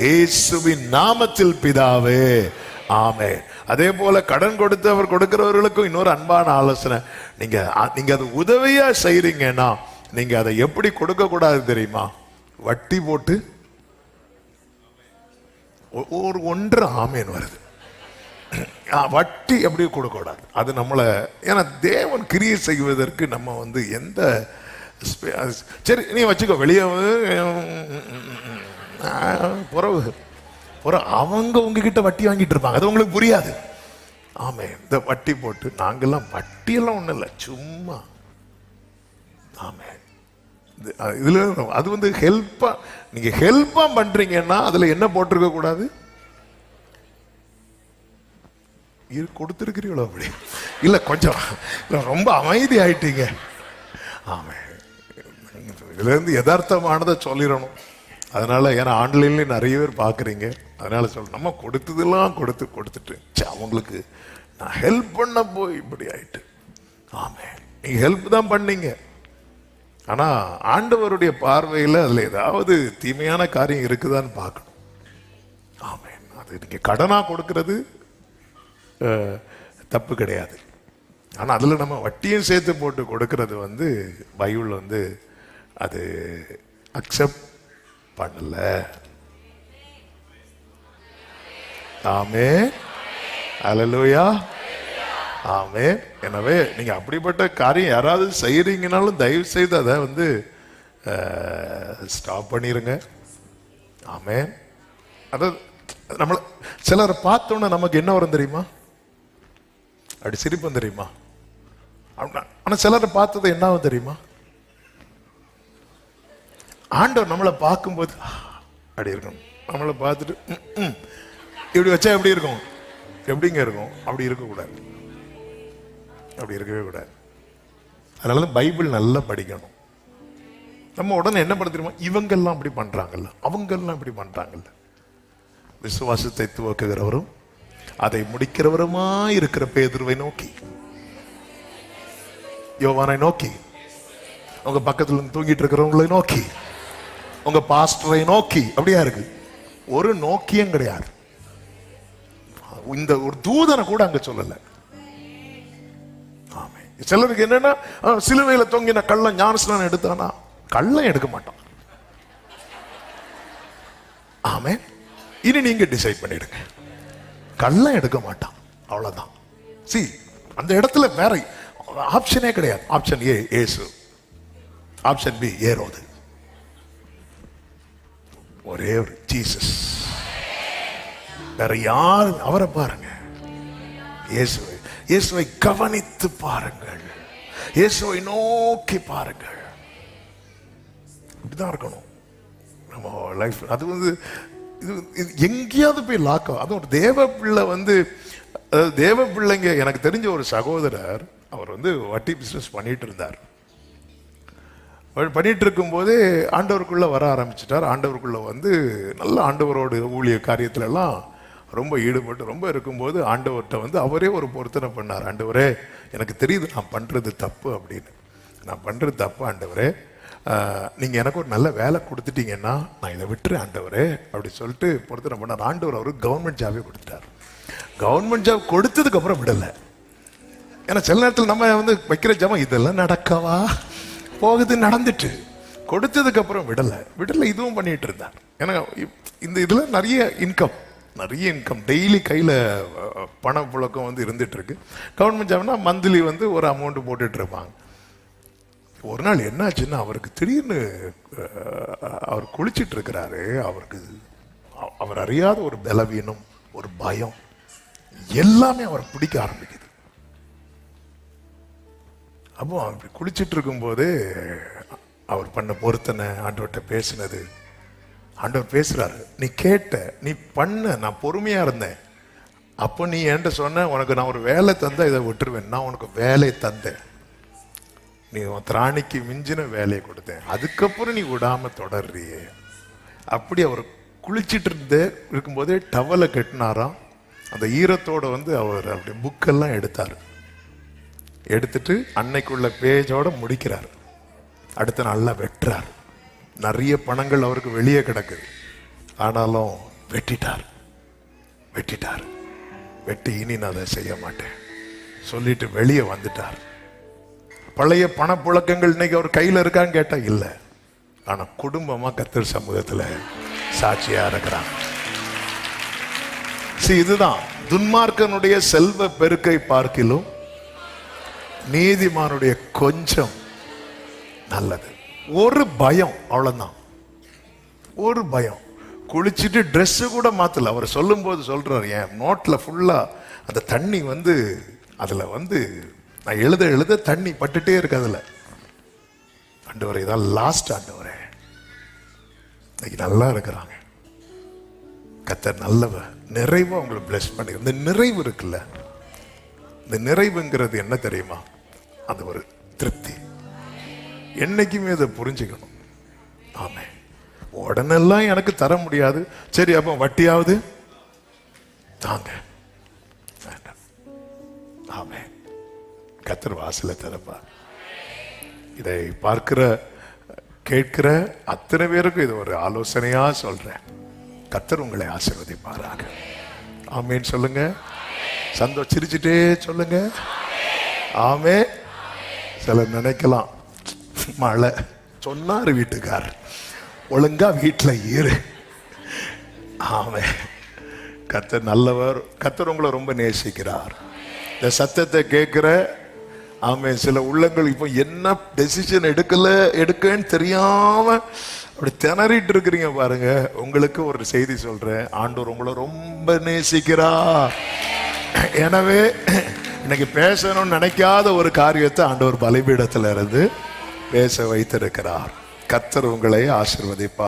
இயேசுவின் நாமத்தில் பிதாவே. ஆமே அதே போல கடன் கொடுத்தவர் கொடுக்கிறவர்களுக்கும் இன்னொரு அன்பான ஆலோசனை. நீங்க நீங்க அது உதவியா செய்றீங்கன்னா நீங்க அதை எப்படி கொடுக்க கூடாது தெரியுமா? வட்டி போட்டு ஒ- ஒரு ஒன்று ஆமேன் வருது. வட்டி எப்படி கொடுக்கக்கூடாது? அது நம்மளை ஏன்னா தேவன் கிரியை செய்வதற்கு நம்ம வந்து எந்த சரி நீ வச்சுக்கோ வெளியே புறவு. புறம் அவங்க உங்ககிட்ட வட்டி வாங்கிட்டு இருப்பாங்க. அது உங்களுக்கு புரியாது. ஆமே இந்த வட்டி போட்டு நாங்கள்லாம் வட்டியெல்லாம் ஒன்றும் இல்லை. சும்மா. ஆமே இது- அது வந்து ஹெல்ப்பாக நீங்கள் ஹெல்ப்பாக பண்ணுறீங்கன்னா அதில் என்ன போட்டிருக்க கூடாது? இரு கொடுத்துருக்கிறீங்களோ அப்படி? இல்லை கொஞ்சம். இல்லை ரொம்ப அமைதி ஆயிட்டீங்க. ஆமாம் இதுலேருந்து யதார்த்தமானதை சொல்லிடணும். அதனால ஏன்னா ஆன்லைன்லேயே நிறைய பேர் பார்க்குறீங்க அதனால சொல்ல நம்ம கொடுத்ததெல்லாம் கொடுத்து கொடுத்துட்டு அவங்களுக்கு நான் ஹெல்ப் பண்ண போய் இப்படி ஆயிட்டு. ஆமே நீங்கள் ஹெல்ப் தான் பண்ணீங்க. ஆனால் ஆண்டவருடைய பார்வையில் அதில் ஏதாவது தீமையான காரியம் இருக்குதான்னு பார்க்கணும். ஆமே அது நீங்கள் கடனாக கொடுக்கறது தப்பு கிடையாது. ஆனால் அதில் நம்ம வட்டியும் சேர்த்து போட்டு கொடுக்கறது வந்து பைபிள் வந்து அது அக்செப்ட் பண்ணல ஆமே அலலூயா ஆமே எனவே நீங்க அப்படிப்பட்ட காரியம் யாராவது செய்யறீங்கனாலும் தயவு செய்து அதை வந்து ஸ்டாப் பண்ணிருங்க. ஆமே அதாவது நம்மளை சிலரை பார்த்தோன்னே நமக்கு என்ன வரும் தெரியுமா? அப்படி சிரிப்பம் தெரியுமா? அப்படின்னா- ஆனா சிலரை பார்த்தது என்ன தெரியுமா? ஆண்டவர் நம்மளை பார்க்கும்போது அப்படி இருக்கும் நம்மளை பார்த்துட்டு இப்படி வச்சா எப்படி இருக்கும்? எப்படிங்க இருக்கும்? அப்படி இருக்கக்கூடாது. அப்படி இருக்கவே கூடாது. அதனால தான் பைபிள் நல்லா படிக்கணும். நம்ம உடனே என்ன பண்ண தெரியுமா? இவங்கெல்லாம் அப்படி பண்ணுறாங்கல்ல அவங்கெல்லாம் இப்படி பண்ணுறாங்கல்ல விசுவாசத்தை துவக்குகிறவரும் அதை முடிக்கிறவருமா இருக்கிற பேதுருவை நோக்கி. யோவானை நோக்கி. அவங்க பக்கத்துல இருந்து தூங்கிட்டு இருக்கிறவங்களை நோக்கி. உங்க பாஸ்டரை நோக்கி. அப்படியா இருக்கு? ஒரு நோக்கியம் கிடையாது. இந்த ஒரு தூதனை கூட அங்க சொல்லல. சிலருக்கு என்னன்னா சிலுவையில தொங்கின கள்ளம் ஞானஸ்நானம் எடுத்தானா? கள்ளம் எடுக்க மாட்டான். ஆமே இனி நீங்க டிசைட் பண்ணிடுங்க. கள்ளம் எடுக்க மாட்டான். அவ்வளவுதான். சி அந்த இடத்துல வேற ஆப்ஷனே கிடையாது. Option A Yesu option B Erodu ஒரே ஒரு ஜீசஸ் வேற யாரும் அவரை பாருங்க. இயேசுவை இயேசுவை கவனித்து பாருங்கள். இயேசுவை நோக்கி பாருங்கள். இப்படிதான் இருக்கணும். நம்ம லைஃப் அது வந்து இது இது எங்கேயாவது போய் லாக் அதுவும் ஒரு தேவ பிள்ளை வந்து தேவ பிள்ளைங்க எனக்கு தெரிஞ்ச ஒரு சகோதரர் அவர் வந்து வட்டி பிஸ்னஸ் பண்ணிட்டு இருந்தார். பண்ணிட்டு இருக்கும்போதே ஆண்டவருக்குள்ளே வர ஆரம்பிச்சிட்டார். ஆண்டவருக்குள்ளே வந்து நல்ல ஆண்டவரோட ஊழிய காரியத்திலலாம் ரொம்ப ஈடுபட்டு ரொம்ப இருக்கும்போது ஆண்டவர்கிட்ட வந்து அவரே ஒரு பொருத்தனை பண்ணார். ஆண்டவரே எனக்கு தெரியுது நான் பண்ணுறது தப்பு அப்படின்னு. நான் பண்ணுறது தப்பு ஆண்டவரே. நீங்கள் எனக்கு ஒரு நல்ல வேலை கொடுத்துட்டீங்கன்னா நான் இதை விட்டுறேன் ஆண்டவரே அப்படி சொல்லிட்டு பொருத்தனை பண்ணார். ஆண்டவர் அவருக்கு கவர்மெண்ட் ஜாபே கொடுத்துட்டார். கவர்மெண்ட் ஜாப் கொடுத்ததுக்கப்புறம் விடலை. ஏன்னா சில நேரத்தில் நம்ம வந்து வைக்கிற ஜபம் இதெல்லாம் நடக்கவா? போகுது நடந்துட்டு. கொடுத்ததுக்கு அப்புறம் விடலை. விடலை இதுவும் பண்ணிட்டு இருந்தார். ஏன்னா இந்த இதில் நிறைய இன்கம் நிறைய இன்கம் டெய்லி கையில் பண புழக்கம் வந்து இருந்துட்டு இருக்கு. கவர்மெண்ட் ஜாப்னா மந்த்லி வந்து ஒரு அமௌண்ட் போட்டுட்டு இருப்பாங்க. ஒரு நாள் என்னாச்சுன்னா அவருக்கு திடீர்னு அவர் குளிச்சிட்டு இருக்கிறாரு. அவருக்கு அவர் அறியாத ஒரு பலவீனம் ஒரு பயம். எல்லாமே அவரை பிடிக்க ஆரம்பிக்குது. அப்போ அப்படி குளிச்சிட்டு இருக்கும்போது அவர் பண்ண பொருத்தனை ஆண்டவர்கிட்ட பேசினது. ஆண்டவர் பேசுகிறாரு நீ கேட்ட நீ பண்ண நான் பொறுமையாக இருந்தேன். அப்போ நீ என்கிட்ட சொன்ன உனக்கு நான் ஒரு வேலை தந்தா இதை விட்டுருவேன். நான் உனக்கு வேலை தந்தேன். நீ உன் திராணிக்கு மிஞ்சின வேலையை கொடுத்தேன். அதுக்கப்புறம் நீ விடாமல் தொடர்றியே. அப்படி அவர் குளிச்சிட்டு இருந்தே இருக்கும்போதே டவலை கட்டினாராம். அந்த ஈரத்தோட வந்து அவர் அப்படி புக்கெல்லாம் எடுத்தார். எடுத்துட்டு அன்னைக்குள்ள பேஜோட முடிக்கிறார். அடுத்த நாளில் வெட்டுறார். நிறைய பணங்கள் அவருக்கு வெளியே கிடக்குது. ஆனாலும் வெட்டிட்டார். வெட்டிட்டார். வெட்டி இனி நான் அதை செய்ய மாட்டேன். சொல்லிட்டு வெளியே வந்துட்டார். பழைய பணப்புழக்கங்கள் இன்னைக்கு அவர் கையில இருக்கான்னு கேட்டால் இல்லை. ஆனா குடும்பமா கத்தர் சமூகத்துல சாட்சியா இருக்கிறான் See, இதுதான் துன்மார்க்கனுடைய செல்வ பெருக்கை பார்க்கிலும் நீதிமானுடைய கொஞ்சம் நல்லது. ஒரு பயம் அவ்வளவுதான். ஒரு பயம். குளிச்சுட்டு ட்ரெஸ்ஸு கூட மாத்தல. அவர் சொல்லும்போது சொல்றாரு என் நோட்ல ஃபுல்லா அந்த தண்ணி வந்து அதுல வந்து நான் எழுத எழுத தண்ணி பட்டுட்டே இருக்கு அதுல. ஆண்டவரே இதான் லாஸ்ட் ஆண்டவரே. இன்னைக்கு நல்லா இருக்கிறாங்க. கத்தர் நல்லவ நிறைவாக உங்களை பிளஸ் பண்ணி இந்த நிறைவு இருக்குல்ல. இந்த நிறைவுங்கிறது என்ன தெரியுமா? அது ஒரு திருப்தி. என்னைக்குமே அதை புரிஞ்சுக்கணும். ஆமே. உடனெல்லாம் எனக்கு தர முடியாது. சரி அப்போ வட்டியாவது? தாங்க. வேண்டாம். ஆமே. கத்தர் வாசல திறப்பா இதை பார்க்கிற கேட்கிற அத்தனை பேருக்கும் இது ஒரு ஆலோசனையா சொல்றேன். கத்தர் உங்களை ஆசீர்வதிப்பாராக. ஆமேன்னு சொல்லுங்க. சந்தோ சிரிச்சுட்டே சொல்லுங்க. ஆமே. சில நினைக்கலாம். மழை. சொன்னார் வீட்டுக்கார். ஒழுங்கா வீட்டில் இரு. ஆமே. கத்தர் நல்லவர். கத்தர் உங்களை ரொம்ப நேசிக்கிறார். இந்த சத்தத்தை கேட்குற ஆமே சில உள்ளங்கள் இப்போ என்ன டெசிஷன் எடுக்கல எடுக்கன்னு தெரியாம அப்படி திணறிட்டு இருக்கிறீங்க பாருங்க. உங்களுக்கு ஒரு செய்தி சொல்றேன். ஆண்டவர் உங்களை ரொம்ப நேசிக்கிறார். எனவே இன்னைக்கு பேசணும்னு நினைக்காத ஒரு காரியத்தை ஆண்டவர் பலிபீடத்துல இருந்து பேச வைத்திருக்கிறார். கத்தர் உங்களை ஆசிர்வதிப்பார்.